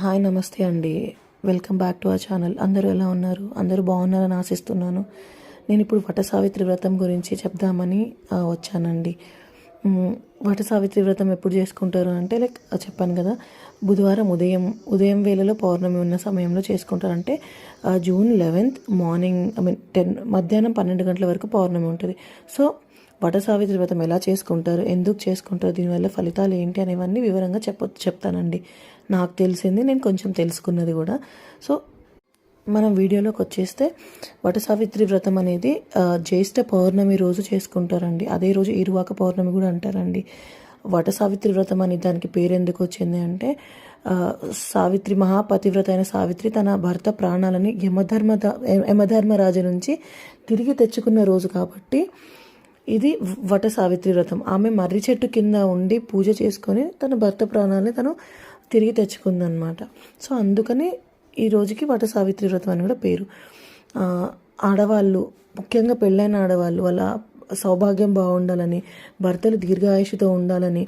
Hi నమస్తే అండి. Welcome back to our channel. అందరూ ఎలా ఉన్నారు? అందరూ బాగున్నారని ఆశిస్తున్నాను. నేను ఇప్పుడు వట సావిత్రి వ్రతం గురించి చెప్దామని వచ్చానండి. వట సావిత్రి వ్రతం ఎప్పుడు చేసుకుంటారు అంటే లైక్ చెప్పాను కదా బుధవారం ఉదయం ఉదయం వేళలో పౌర్ణమి ఉన్న సమయంలో చేసుకుంటారంటే అంటే June eleventh morning I mean ten మధ్యాహ్నం పన్నెండు గంటల వరకు పౌర్ణమి ఉంటుంది. సో వట సావిత్రి వ్రతం ఎలా చేసుకుంటారు? ఎందుకు చేసుకుంటారు? దీనివల్ల ఫలితాలు ఏంటి అనేవన్నీ వివరంగా చెప్ప చెప్తానండి. నాకు తెలిసింది నేను కొంచెం తెలుసుకున్నది కూడా. సో మనం వీడియోలోకి వచ్చేస్తే వట సావిత్రి వ్రతం అనేది జ్యేష్ఠ పౌర్ణమి రోజు చేసుకుంటారండి. అదే రోజు ఇరువాక పౌర్ణమి కూడా అంటారండి. వట సావిత్రి వ్రతం అని దానికి పేరు ఎందుకు వచ్చింది అంటే సావిత్రి మహాపతివ్రత అయిన సావిత్రి తన భర్త ప్రాణాలని యమధర్మ యమధర్మరాజు నుంచి తిరిగి తెచ్చుకున్న రోజు కాబట్టి ఇది వట సావిత్రి వ్రతం. ఆమె మర్రి చెట్టు కింద ఉండి పూజ చేసుకొని తన భర్త ప్రాణాలని తను తిరిగి తెచ్చుకుందనమాట సో అందుకని ఈ రోజుకి వట సావిత్రి వ్రతం అని కూడా పేరు. ఆడవాళ్ళు ముఖ్యంగా పెళ్ళైన ఆడవాళ్ళు వాళ్ళ సౌభాగ్యం బాగుండాలని భర్తలు దీర్ఘాయుషుతో ఉండాలని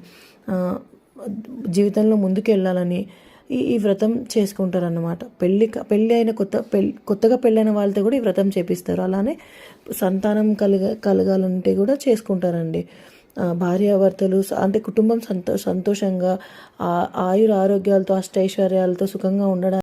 జీవితంలో ముందుకు వెళ్ళాలని ఈ ఈ వ్రతం చేసుకుంటారన్నమాట. పెళ్ళి క- పెళ్ళి అయిన కొత్త పెళ్ళి కొత్తగా పెళ్ళైన వాళ్ళతో కూడా ఈ వ్రతం చేపిస్తారు. అలానే సంతానం కలగ కలగాలంటే కూడా చేసుకుంటారండి. భార్యాభర్తలు అంటే కుటుంబం సంతో సంతోషంగా ఆయుర ఆరోగ్యాలతో అష్టైశ్వర్యాలతో సుఖంగా ఉండడానికి